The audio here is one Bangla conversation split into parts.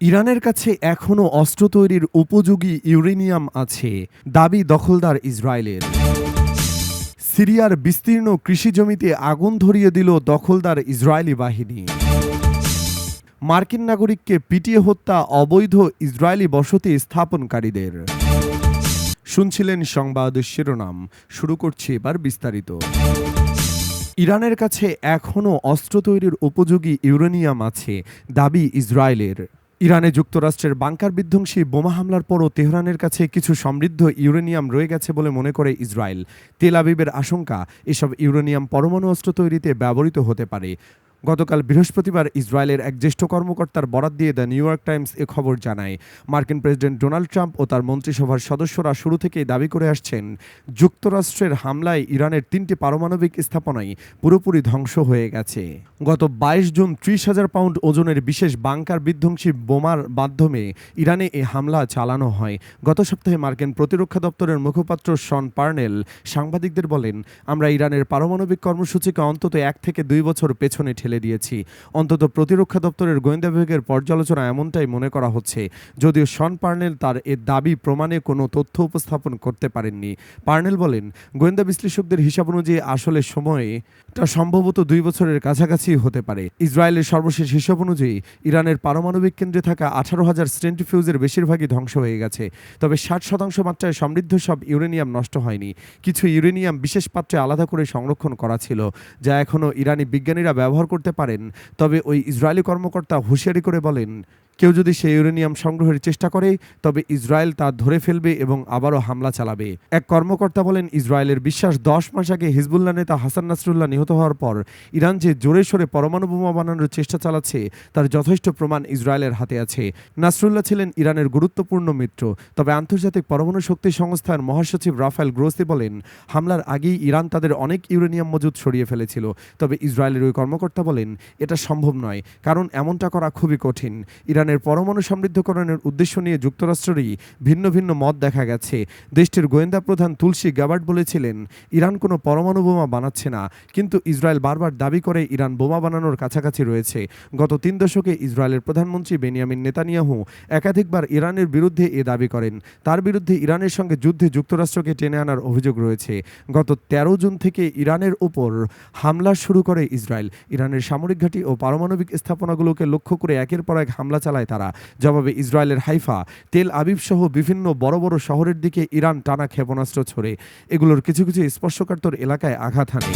ইরানের কাছে এখনও অস্ত্র তৈরির উপযোগী ইউরেনিয়াম আছে, দাবি দখলদার ইসরায়েলের। সিরিয়ার বিস্তীর্ণ কৃষি জমিতে আগুন ধরিয়ে দিল দখলদার ইসরায়েলি বাহিনী। মার্কিন নাগরিককে পিটিয়ে হত্যা অবৈধ ইসরায়েলি বসতি স্থাপনকারীদের। শুনছিলেন সংবাদ শিরোনাম, শুরু করছি এবার বিস্তারিত। ইরানের কাছে এখনও অস্ত্র তৈরির উপযোগী ইউরেনিয়াম আছে, দাবি ইসরায়েলের। ইরানে যুক্তরাষ্ট্রের বাংকার বিধ্বংসী বোমা হামলার পরও তেহরানের কাছে কিছু সমৃদ্ধ ইউরেনিয়াম রয়ে গেছে বলে মনে করে ইসরায়েল। তেল আবিবের আশঙ্কা, এসব ইউরেনিয়াম পরমাণু অস্ত্র তৈরিতে ব্যবহৃত হতে পারে। গতকাল বৃহস্পতিবার ইসরায়েলের এক জ্যেষ্ঠ কর্মকর্তার বরাত দিয়ে দ্য নিউ ইয়র্ক টাইমস এ খবর জানায়। মার্কিন প্রেসিডেন্ট ডোনাল্ড ট্রাম্প ও তার মন্ত্রিসভার সদস্যরা শুরু থেকেই দাবি করে আসছেন, যুক্তরাষ্ট্রের হামলায় ইরানের তিনটি পারমাণবিক স্থাপনাই পুরোপুরি ধ্বংস হয়ে গেছে। গত বাইশ জুন ত্রিশ হাজার পাউন্ড ওজনের বিশেষ বাংকার বিধ্বংসী বোমার মাধ্যমে ইরানে এ হামলা চালানো হয়। গত সপ্তাহে মার্কিন প্রতিরক্ষা দপ্তরের মুখপাত্র শন পার্নেল সাংবাদিকদের বলেন, আমরা ইরানের পারমাণবিক কর্মসূচিকে অন্তত এক থেকে দুই বছর পেছনে ঠেলে দিয়েছি। অন্তত প্রতিরক্ষা দপ্তরের গোয়েন্দা বিভাগের পর্যালোচনা এমনটাই মনে করা হচ্ছে। যদিও শন পার্নেল তার এ দাবি প্রমাণে কোনো তথ্য উপস্থাপন করতে পারেননি। পার্নেল বলেন, গোয়েন্দা বিশ্লেষকদের হিসাব অনুযায়ী আসলে সময়ে তা সম্ভবত দুই বছরের কাছাকাছি হতে পারে। ইসরায়েলের সর্বশেষ হিসাব অনুযায়ী ইরানের পারমাণবিক কেন্দ্রে থাকা আঠারো হাজার সেন্টিফিউজের বেশিরভাগই ধ্বংস হয়ে গেছে। তবে ষাট শতাংশ মাত্রায় সমৃদ্ধ সব ইউরেনিয়াম নষ্ট হয়নি। কিছু ইউরেনিয়াম বিশেষ পাত্রে আলাদা করে সংরক্ষণ করা ছিল, যা এখনও ইরানি বিজ্ঞানীরা ব্যবহার করতে পারেন। তবে ওই ইসরায়েলি কর্মকর্তা হুঁশিয়ারি করে বলেন কেউ যদি সেই ইউরেনিয়াম সংগ্রহের চেষ্টা করে, তবে ইসরায়েল তা ধরে ফেলবে এবং আবারও হামলা চালাবে। এক কর্মকর্তা বলেন, ইসরায়েলের বিশ্বাস দশ মাস আগে হিজবুল্লাহ নেতা হাসান নাসরুল্লাহ নিহত হওয়ার পর ইরান যে জোরে সোরে পরমাণু বোমা বানানোর চেষ্টা চালাচ্ছে, তার যথেষ্ট প্রমাণ ইসরায়েলের হাতে আছে। নাসরুল্লাহ ছিলেন ইরানের গুরুত্বপূর্ণ মিত্র, তবে আন্তর্জাতিক পরমাণু শক্তি সংস্থার মহাসচিব রাফায়েল গ্রোসি বলেন, হামলার আগেই ইরান তাদের অনেক ইউরেনিয়াম মজুদ সরিয়ে ফেলেছিল। তবে ইসরায়েলের ওই কর্মকর্তা বলেন, এটা সম্ভব নয়, কারণ এমনটা করা খুবই কঠিন। ইরানের পরমাণু সমৃদ্ধকরণের উদ্দেশ্য নিয়ে যুক্তরাষ্ট্রেরই ভিন্ন ভিন্ন মত দেখা গেছে। দেশটির গোয়েন্দা প্রধান তুলসী গ্যাবার্ট বলেছিলেন, ইরান কোনো পরমাণু বোমা বানাচ্ছে না, কিন্তু ইসরায়েল বারবার দাবি করে ইরান বোমা বানানোর কাছাকাছি রয়েছে। গত তিন দশকে ইসরায়েলের প্রধানমন্ত্রী বেনিয়ামিন নেতানিয়াহু একাধিকবার ইরানের বিরুদ্ধে এ দাবি করেন। তার বিরুদ্ধে ইরানের সঙ্গে যুদ্ধে যুক্তরাষ্ট্রকে টেনে আনার অভিযোগ রয়েছে। গত তেরো জুন থেকে ইরানের উপর হামলা শুরু করে ইসরায়েল। ইরানের সামরিক ঘাঁটি ও পারমাণবিক স্থাপনাগুলোকে লক্ষ্য করে একের পর এক হামলা চালায় তারা। জবাবে ইসরায়েলের হাইফা, তেল আবিব সহ বিভিন্ন বড় বড় শহরের দিকে ইরান টানা ক্ষেপণাস্ত্র ছোড়ে। এগুলোর কিছু কিছু স্পর্শকাতর এলাকায় আঘাত হানে।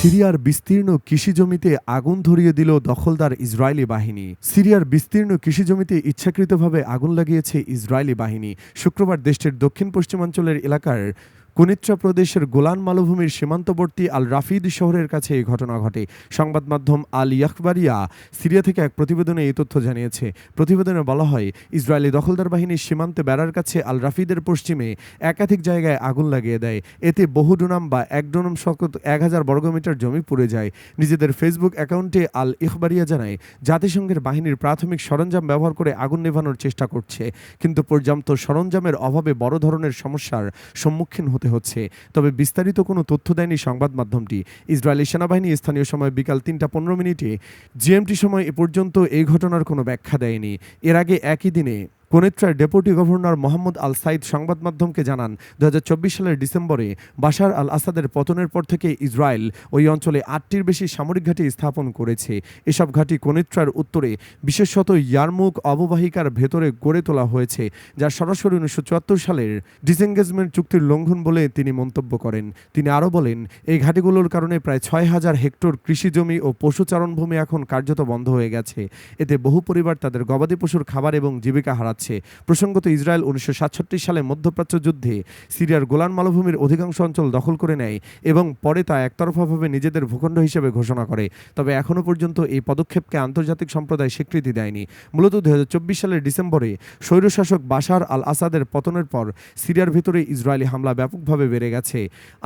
সিরিয়ার বিস্তীর্ণ কৃষি জমিতে আগুন ধরিয়ে দিল দখলদার ইসরায়েলি বাহিনী। সিরিয়ার বিস্তীর্ণ কৃষি জমিতে ইচ্ছাকৃতভাবে আগুন লাগিয়েছে ইসরায়েলি বাহিনী। শুক্রবার দেশটির দক্ষিণ পশ্চিমাঞ্চলের এলাকার কুনিত্রা প্রদেশের গোলান মালভূমির সীমান্তবর্তী আল রাফিদ শহরের কাছে এই ঘটনা ঘটে। সংবাদ মাধ্যম আল ইয়াকবারিয়া সিরিয়া থেকে এক প্রতিবেদনে এই তথ্য জানিয়েছে। প্রতিবেদনে বলা হয়, ইসরায়েলি দখলদার বাহিনীর সীমান্তে বেড়ার কাছে আল রাফিদের পশ্চিমে একাধিক জায়গায় আগুন লাগিয়ে দেয়। এতে বহু ডোনাম বা এক ডোনাম সকত এক হাজার বর্গমিটার জমি পুড়ে যায়। নিজেদের ফেসবুক অ্যাকাউন্টে আল ইখবারিয়া জানায়, জাতিসংঘের বাহিনীর প্রাথমিক সরঞ্জাম ব্যবহার করে আগুন নেভানোর চেষ্টা করছে। কিন্তু পর্যাপ্ত সরঞ্জামের অভাবে বড় ধরনের সমস্যার সম্মুখীন হতে হতে হচ্ছে। তবে বিস্তারিত কোনো তথ্য দেয়নি সংবাদ মাধ্যমটি। ইসরায়েলি সেনাবাহিনী স্থানীয় সময় বিকাল তিনটা পনেরো মিনিটে জিএমটি সময় এ পর্যন্ত এই ঘটনার কোনো ব্যাখ্যা দেয়নি। এর আগে একই দিনে কোনেত্রার deputy governor Mohammad Al Said সংবাদ মাধ্যমকে জানান দু হাজার চব্বিশ সালের ডিসেম্বরে বাশার আল আসাদের পতনের পর থেকে ইসরায়েল ওই অঞ্চলে আটটির বেশি সামরিক ঘাঁটি স্থাপন করেছে। এসব ঘাঁটি কোনেত্রার উত্তরে, বিশেষত ইয়ারমুখ অববাহিকার ভেতরে গড়ে তোলা হয়েছে, যা সরাসরি উনিশশো চুয়াত্তর সালের ডিসএঙ্গেজমেন্ট চুক্তির লঙ্ঘন বলে তিনি মন্তব্য করেন। তিনি আরও বলেন, এই ঘাঁটিগুলোর কারণে প্রায় ছয় হাজার হেক্টর কৃষি জমি ও পশুচারণ ভূমি এখন কার্যত বন্ধ হয়ে গেছে। এতে বহু পরিবার তাদের গবাদি পশুর খাবার এবং জীবিকা হারাচ্ছে। যাচ্ছে প্রসঙ্গত ইসরায়েল উনিশশো সাতষট্টি সালে মধ্যপ্রাচ্য যুদ্ধে সিরিয়ার গোলান মালভূমির অধিকাংশ অঞ্চল দখল করে নেয় এবং পরে তা একতরফাভাবে নিজেদের ভূখণ্ড হিসেবে ঘোষণা করে। তবে এখনও পর্যন্ত এই পদক্ষেপকে আন্তর্জাতিক সম্প্রদায় স্বীকৃতি দেয়নি। মূলত দু হাজার চব্বিশ সালের ডিসেম্বরে স্বৈরশাসক বাশার আল আসাদের পতনের পর সিরিয়ার ভিতরে ইসরায়েলি হামলা ব্যাপকভাবে বেড়ে গেছে।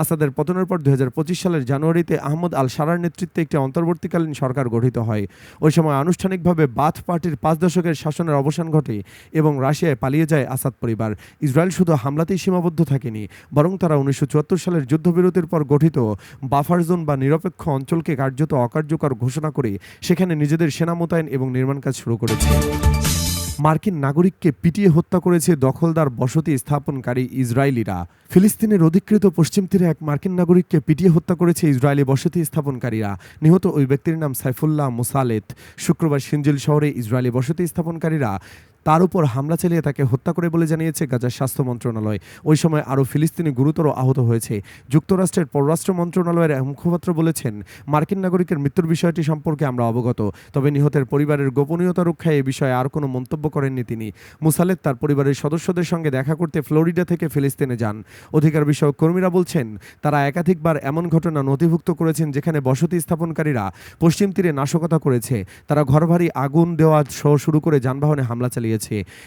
আসাদের পতনের পর দু হাজার পঁচিশ সালের জানুয়ারিতে আহমদ আল সারার নেতৃত্বে একটি অন্তর্বর্তীকালীন সরকার গঠিত হয়। ওই সময় আনুষ্ঠানিকভাবে বাথ পার্টির পাঁচ দশকের শাসনের অবসান ঘটে এবং রাশিয়ায় পালিয়ে যায় আসাদ পরিবার। ইসরায়েল শুধু হামলাতেই সীমাবদ্ধ থাকেনি, বরং তারা উনিশশো চুয়াত্তর সালের যুদ্ধবিরতির পর গঠিত বাফার জোন বা নিরপেক্ষ অঞ্চলকে কার্যত অকার্যকর ঘোষণা করে সেখানে নিজেদের সেনা মোতায়েন এবং নির্মাণ কাজ শুরু করেছে। মার্কিন নাগরিককে পিটিয়ে হত্যা করেছে দখলদার বসতি স্থাপনকারী ইসরায়েলিরা। ফিলিস্তিনের অধিকৃত পশ্চিম তীরে এক মার্কিন নাগরিককে পিটিয়ে হত্যা করেছে ইসরায়েলি বসতি স্থাপনকারীরা। নিহত ওই ব্যক্তির নাম সাইফুল্লাহ মুসালেত। শুক্রবার সিনজিল শহরে ইসরায়েলি বসতি স্থাপনকারীরা তার উপর হামলা চালিয়ে তাকে হত্যা করে বলে জানিয়েছে গাজার স্বাস্থ্য মন্ত্রণালয়। ওই সময় আরও ফিলিস্তিনি গুরুতর আহত হয়েছে। যুক্তরাষ্ট্রের পররাষ্ট্র মন্ত্রণালয়ের মুখপাত্র বলেছেন, মার্কিন নাগরিকের মৃত্যুর বিষয়টি সম্পর্কে আমরা অবগত, তবে নিহতের পরিবারের গোপনীয়তা রক্ষায় এ বিষয়ে আর কোনো মন্তব্য করেননি তিনি। মুসালেদ তার পরিবারের সদস্যদের সঙ্গে দেখা করতে ফ্লোরিডা থেকে ফিলিস্তিনে যান। অধিকার বিষয়ক কর্মীরা বলছেন, তারা একাধিকবার এমন ঘটনা নথিভুক্ত করেছেন যেখানে বসতি স্থাপনকারীরা পশ্চিম তীরে নাশকতা করেছে। তারা ঘরবাড়ি আগুন দেওয়া সহ শুরু করে যানবাহনে হামলা চালিয়েছে।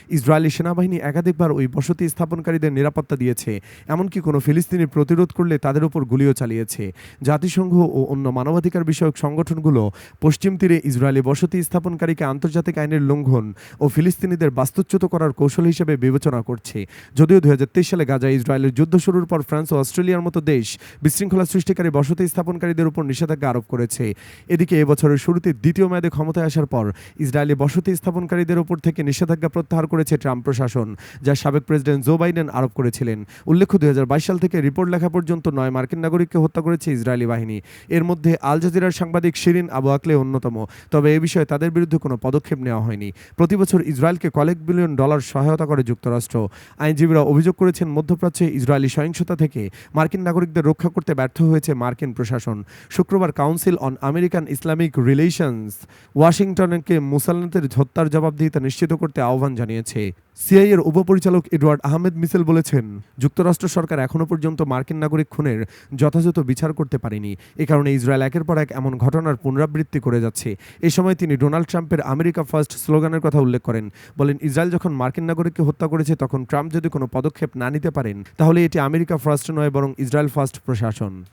ইসরায়েলি সেনাবাহিনী একাধিকবার ওই বসতি স্থাপনকারীদের নিরাপত্তা দিয়েছে। এমনকি কোনো ফিলিস্তিনি প্রতিরোধ করলে তাদের উপর গুলিও চালিয়েছে। জাতিসংঘ ও অন্য মানবাধিকার বিষয়ক সংগঠনগুলো পশ্চিম তীরে ইসরায়েলি বসতি স্থাপনকারীকে আন্তর্জাতিক আইনের লঙ্ঘন ও ফিলিস্তিনিদের বাস্তুচ্যুত করার কৌশল হিসেবে বিবেচনা করছে। যদিও দু হাজার তেইশ সালে গাজা ইসরায়েলের যুদ্ধ শুরুর পর ফ্রান্স ও অস্ট্রেলিয়ার মতো দেশ বিশৃঙ্খলা সৃষ্টিকারী বসতি স্থাপনকারীদের উপর নিষেধাজ্ঞা আরোপ করেছে। এদিকে এবছরের শুরুতে দ্বিতীয় মেয়াদে ক্ষমতায় আসার পর ইসরায়েলি বসতি স্থাপনকারীদের উপর থেকে নিষেধাজ্ঞা প্রত্যাহার করেছে ট্রাম্প প্রশাসন, যা সাবেক প্রেসিডেন্ট জো বাইডেন আরোপ করেছিলেন। উল্লেখ্য, দুই হাজার বাইশ সাল থেকে রিপোর্ট লেখা পর্যন্ত নয় মার্কিন নাগরিককে হত্যা করেছে ইসরায়েলি বাহিনী। এর মধ্যে আল জাজিরার সাংবাদিক শিরিন আবু আকলে অন্যতম, তবে এ বিষয়ে তাদের বিরুদ্ধে কোনো পদক্ষেপ নেওয়া হয়নি। প্রতি বছর ইসরায়েলকে কয়েক বিলিয়ন ডলার সহায়তা করে যুক্তরাষ্ট্র। আইনজীবীরা অভিযোগ করেছেন, মধ্যপ্রাচ্যে ইসরায়েলি সহিংসতা থেকে মার্কিন নাগরিকদের রক্ষা করতে ব্যর্থ হয়েছে মার্কিন প্রশাসন। শুক্রবার Council on American Islamic Relations, ওয়াশিংটনকে মুসালনাতের হত্যার জবাবদিহিতা নিশ্চিত করতে আহ্বান জানিয়েছে। সিআইএর উপপরিচালক এডওয়ার্ড আহমেদ মিসেল বলেছেন, যুক্তরাষ্ট্র সরকার এখনও পর্যন্ত মার্কিন নাগরিক খুনের যথাযথ বিচার করতে পারেনি। এ কারণে ইসরায়েল একের পর এক এমন ঘটনার পুনরাবৃত্তি করে যাচ্ছে। এ সময় তিনি ডোনাল্ড ট্রাম্পের আমেরিকা ফার্স্ট স্লোগানের কথা উল্লেখ করেন। বলেন, ইসরায়েল যখন মার্কিন নাগরিককে হত্যা করেছে, তখন ট্রাম্প যদি কোনো পদক্ষেপ না নিতে পারেন, তাহলে এটি আমেরিকা ফার্স্ট নয়, বরং ইসরায়েল ফার্স্ট প্রশাসন।